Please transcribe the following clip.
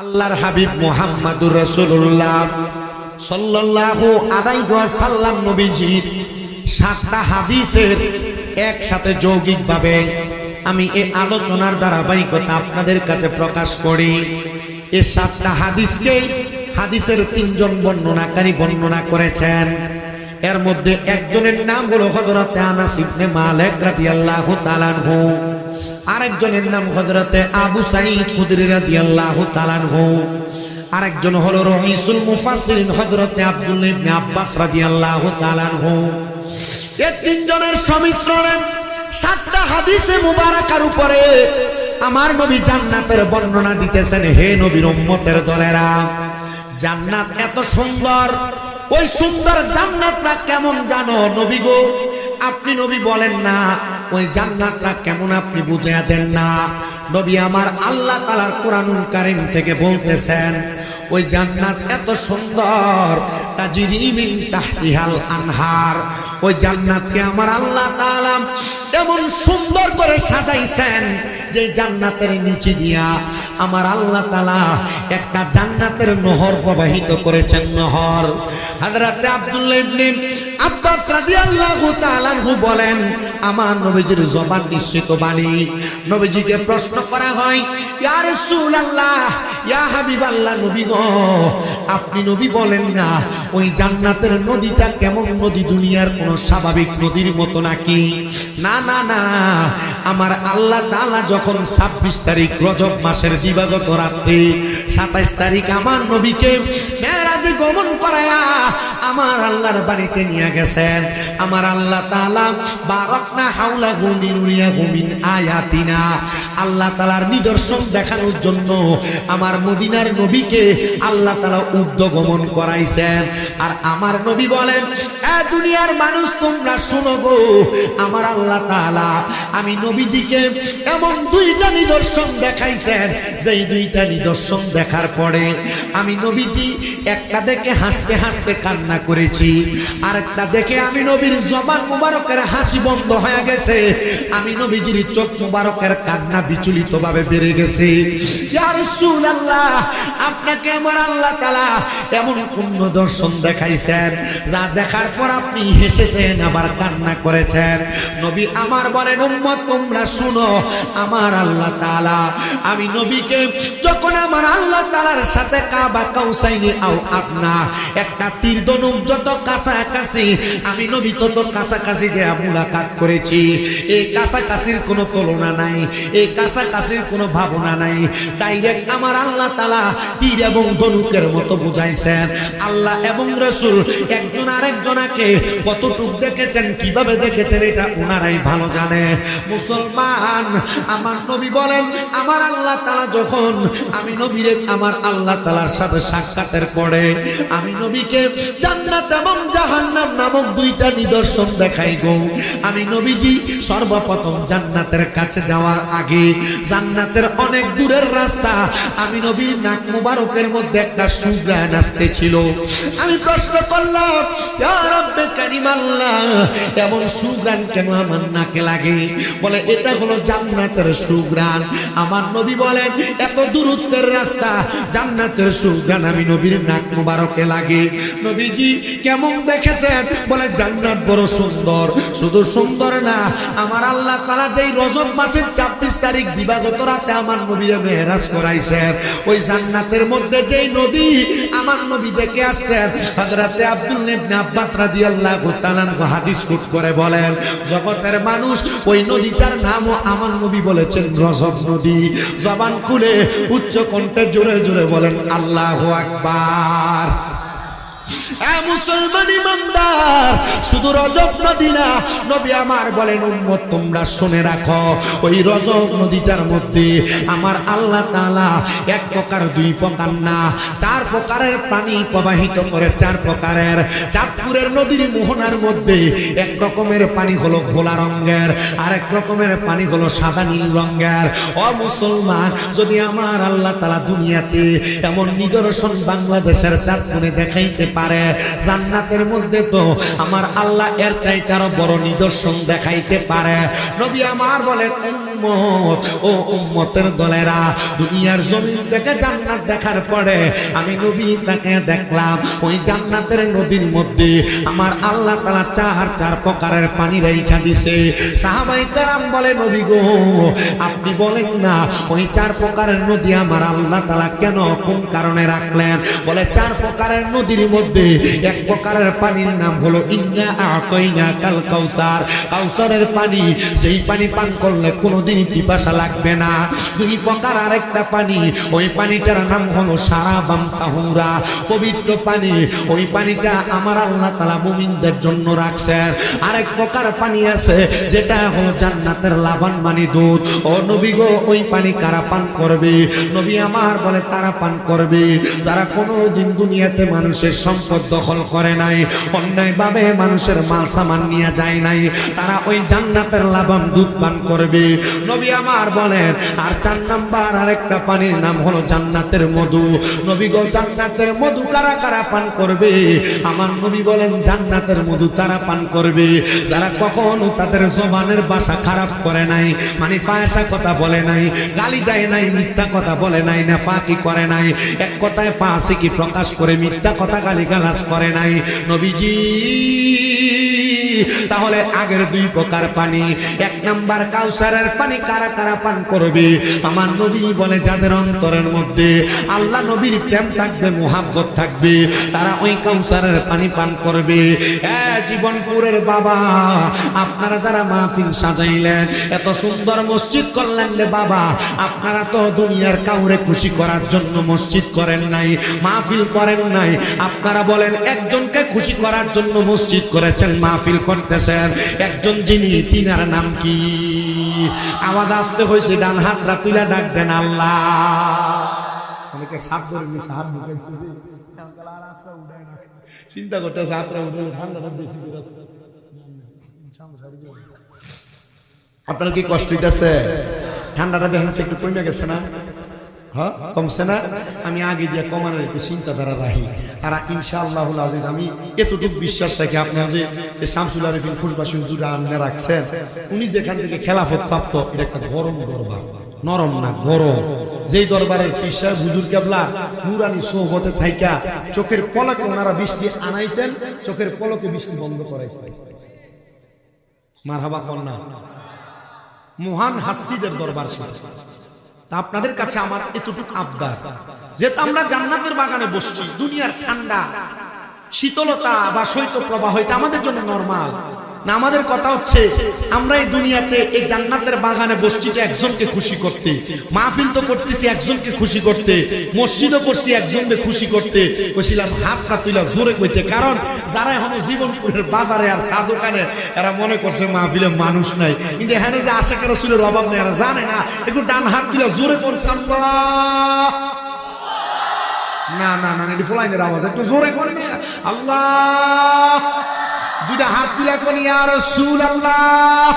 আল্লাহর হাবিব মোহাম্মদুর রসুল্লাহ সাল্লাল্লাহু আলাইহি সাল্লাম নবীজির সাতটা হাদিসের একসাথে যৌগিকভাবে আমি এই আলোচনার ধারাবাহিকতা আপনাদের কাছে প্রকাশ করি। এ সাতটা হাদিসকে হাদিসের তিনজন বর্ণনাকারী বর্ণনা করেছেন। এর মধ্যে একজনের নাম হলো হযরতে আনাস ইবনে মালিক রাদিয়াল্লাহু তাআলা আনহু। আরেকজনের নাম হযরতে আবু সাঈদ খুদরি রাদিয়াল্লাহু তাআলা আনহু। আরেকজন হলো রহিসুল মুফাসসিরিন হযরতে আব্দুল্লাহ ইবনে আব্বাস রাদিয়াল্লাহু তাআলা আনহু। এই তিনজনের সমিশ্রণে সাতটা হাদিসে মুবারাকার উপরে আমার নবী জান্নাতের বর্ণনা দিতেছেন, হে নবীর উম্মতের দলেরা, জান্নাত এত সুন্দর ওই সুন্দর জান্নাতটা কেমন জানো নবী গো? আপনি নবী বলেন না, ওই জান্নাতটা কেমন আপনি বুঝে দেন না। নবী আমার আল্লাহ তালার কোরআনুল কারিম থেকে বলতেছেন, ওই জান্নাত এত সুন্দর তাজিরিমিন তাহতিহাল আনহার। ওই জান্নাতকে আমার আল্লাহ তাআলা এমন সুন্দর করে সাজাইছেন যে জান্নাতের নিচে দিয়া আমার আল্লাহ তাআলা একটা জান্নাতের নহর প্রবাহিত করেছেন নহর। হযরতে আব্দুল্লাহ ইবনে আব্বাস রাদিয়াল্লাহু তাআলা বলেন, আমার নবীজির জবান নিশ্চিত বাণী। নবীজিকে প্রশ্ন করা হয়, ইয়া রাসূলুল্লাহ, ইয়া হাবিবাল্লাহ নবী গো, আপনি নবী বলেন না, ওই জান্নাতের নদীটা কেমন নদী দুনিয়ার কোন স্বাভাবিক নদীর মতো নাকি? না না না। আমার আল্লাহ তালা যখন ছাব্বিশ তারিখ রজব মাসের দিবাগত রাত্রি সাতাইশ তারিখ আমার নবীকে মেরাজে গমন করায়া আমার আল্লাহর বাড়িতে নিয়ে গেছেন। আমার আল্লাহ তাআলা, বারাকনা হাওলা গুনিনুরিয়া গুমিন আয়াতিনা। আল্লাহ তাআলার নিদর্শন দেখানোর জন্য আমার মদিনার নবীকে আল্লাহ তাআলা উদ্যগমন করাইছেন। আর আমার নবী বলেন, এ দুনিয়ার মানুষ তোমরা শোনো গো। আমার আল্লাহ তাআলা, আমি নবীজিকে এমন দুইটা নিদর্শন দেখাইছেন। দুইটা নিদর্শন দেখার পরে আমি নবীজি একটা দেখে হাসতে হাসতে কান্না করেছি দেখে আমি নবীর জবান মুবারকের হাসি বন্ধ হয়ে গেছে। আমি নবীজির চোখ মুবারকের কান্না বিচলিত ভাবে বেড়ে গেছে। আপনাকে আমার আল্লাহ তাআলা এমন পূর্ণ দর্শন দেখাইছেন, যা দেখার পর আপনি হেসেছেন আবার কান্না করেছেন। নবী আমার বলেন, উম্মত, তোমরা শুনো, আমার আল্লাহ তাআলা, আমি নবীকে যখন আমার আল্লাহ তাআলার সাথে কাবা কাউসাইনি, আও আপনা একটা তীর ধনুক যত কাছাকাছি, আমি নবী তত কাছাকাছি যে মুলাকাত করেছি। এই কাছাকাছির কোনো তুলনা নাই, এই কাছাকাছির কোনো ভাবনা নাই। ডাইরেক্ট আমার আল্লাহ তালা তীর এবং ধনুকের মতো বুঝাইছেন। আল্লাহ এবং রসুল একজন আরেকজনাকে কতটুক দেখেছেন, কীভাবে দেখেছেন এটা ওনারাই ভালো জানে। মুসলমান, আমার নবী বলেন, আমার আল্লাহ তাআলা যখন আমি নবীরে, আমার আল্লাহ তাআলার সাথে সাক্ষাতের পরে আমি নবীকে জান্নাত এবং জাহান্নাম নামক দুইটা নিদর্শন দেখাই গো। আমি নবীজি সর্বপ্রথম জান্নাতের কাছে যাওয়ার আগে জান্নাতের অনেক দূরের রাস্তা আমি নবীর নাক মুবারকের মধ্যে একটা সুগ্রাণ আসতেছিল। আমি প্রশ্ন করলাম আল্লাহ, এমন সুগ্রাণ কেন আমার নাকে লাগে? বলে, এটা হলো জান্নাতের সুগ্রাণ। আমার নবী বলেন, এত দূরত্বের রাস্তা, জান্নাতের সুগ্রাণ আমি নবীর নাক মুবারকে লাগে। নবীজি কেমন দেখেছেন? বলে, জান্নাত বড় সুন্দর। শুধু সুন্দর না, আমার আল্লাহ তাআলা যেই রজব মাসের ছাব্বিশ তারিখ দিবাগত রাতে আমার নবীরে মেহরাজ করাইছেন। ওই জান্নাতের মধ্যে যেই নদী, আমার নবী দেখে আসছেন। হযরতে আব্দুল ইবনে আব্বাস রাদিয়াল্লাহু হাদিস কুট করে বলেন, জগতের মানুষ ওই নদীটার নামও আমার নবী বলেছেন, রজব নদী। জবান খুলে উচ্চ কণ্ঠে জোরে জোরে বলেন, আল্লাহ আকবার। এ মুসলমান ইমানদার, শুধু রজব নদী আমার বলেন, উম্মত, তোমরা শুনে রাখো, ওই রজব নদীটার মধ্যে আমার আল্লাহ তাআলা এক প্রকার, দুই চার প্রকারের প্রবাহিত করে, চার প্রকারের। চাঁদপুরের নদীর মোহনার মধ্যে এক রকমের পানি হলো ঘোলা রঙের আর এক রকমের পানি হলো সাদা নীল রঙের। ও মুসলমান, যদি আমার আল্লাহ তাআলা দুনিয়াতে এমন নিদর্শন বাংলাদেশের চাঁদপুরে দেখাইতে পারে জান্নাতের মধ্যে তো আমার আল্লাহ এর চাইতে আরও বড় নিদর্শন দেখাইতে পারে। নবী আমার বলেন আপনি বলেন না, ওই চার প্রকারের নদী আমার আল্লাহ তালা কেন কোন কারণে রাখলেন? বলে, চার প্রকারের নদীর মধ্যে এক প্রকারের পানির নাম হলো আতইনা কাল কাউসার। কাউসারের পানি সেই পানি পান করলে কোনোদিনই পিপাসা লাগবে না। দুই প্রকার আরেকটা পানি, ওই পানিটার নাম হলো সারাবাম তাহুরা পবিত্র পানি, ওই পানিটা আমার আল্লাহ তালা মুমিনদের জন্য রাখছেন। আরেক প্রকার পানি আছে, যেটা হলো জান্নাতের লাবান মানি দুধ। ও নবী গো, ওই পানি কারা পান করবে? নবী আমার বলে, তারা পান করবে। তারা কোনো দিন দুনিয়াতে মানুষের সম্পদ দখল করে নাই অন্যায় ভাবে মানুষের মাল সামান নিয়ে যায় নাই, তারা ওই জান্নাতের লাবান দুধ পান করবে। নবী আমার বলেন, আর চার নাম্বার আরেকটা পানির নাম হলো জান্নাতের মধু। নবী গো, জান্নাতের মধু কারা কারা পান করবে? আমার নবী বলেন, জান্নাতের মধু তারা পান করবে। যারা কখনো তাদের জবানের বাসা খারাপ করে নাই মানে ফায়সা কথা বলে নাই, গালি দেয় নাই, মিথ্যা কথা বলে নাই না ফাঁকি করে নাই, এক কথায় ফাঁসি কি প্রকাশ করে মিথ্যা কথা গালি গালাজ করে নাই? নবীজি তাহলে আগের দুই প্রকার পানি। এক নাম্বার কাউসারের পানি কারা কারা পান করবে? আমার নবী বলে, যাদের অন্তরের মধ্যে আল্লাহ নবীর প্রেম থাকবে, মোহাব্বত থাকবে, তারা ওই কাউসারের পানি পান করবে। জীবনপুরের বাবা, আপনারা যারা মাহফিল সাজাইলেন, এত সুন্দর মসজিদ করলেন রে বাবা, আপনারা তো দুনিয়ার কাউরে খুশি করার জন্য মসজিদ করেন নাই, মাহফিল করেন নাই। আপনারা বলেন, একজনকে খুশি করার জন্য মসজিদ করেছেন, মাহফিল করতেছেন একজন যিনি তিনার নাম কি আওয়াজ আসতে হয়েছে ডান হাত তুলে ডাক দেন আল্লাহ। চিন্তা করতে আপনার কি কষ্ট হইতেছে ঠান্ডাটা দেখেন একটু কমে গেছে না হ্যাঁ কমছে না? আমি আগে দিয়ে কমানোর একটু চিন্তাধারা রাখি। আর ইনশাআল্লাহ আজিজ, আমি এতটুকু বিশ্বাস রাখি আপনার যে যে শামসুল আনলে রাখছেন। উনি যেখান থেকে খেলাফত প্রাপ্ত, এটা একটা গরম দরবার। নরম না, গরম। যেই দরবারের পিসা হুজুর কেবলা নুরানি সোহবতে থাইকা, চোখের পলকে ওনারা বৃষ্টি আনাইতেন, চোখের পলকে বৃষ্টি বন্ধ করাইতেন। কন্যা। মহান হাস্তিদের দরবার সেটা। তা আপনাদের কাছে আমার এতটুকু আবদার যেহেতু আমরা জান্নাতের বাগানে বসছি, দুনিয়ার ঠান্ডা, শীতলতা বা শৈত্য প্রবাহ এটা আমাদের জন্য নর্মাল না, আমাদের কথা হচ্ছে, আমরা এই দুনিয়াতে এই জান্নাতের বাগানে বসছি একজনকে খুশি করতে। মাহফিল তো করতেছি একজনকে খুশি করতে, মসজিদও করছি একজনকে খুশি করতে। কইছিলাম, হাতটা তুইলা জোরে কইতে, কারণ যারা এখনও জীবনপুরের বাজারে আর চা দোকানে, এরা মনে করছে মাহফিলে মানুষ নাই। কিন্তু এখানে যে আশেখ রসুলের অভাব নেই, এরা জানে না। একটু ডান হাত দিলে জোরে করছে না না না, এটি ফোলাইনের আওয়াজ, একটু জোরে করে না। আল্লাহ! দুইটা হাত তুলে কোন আর সুল আল্লাহ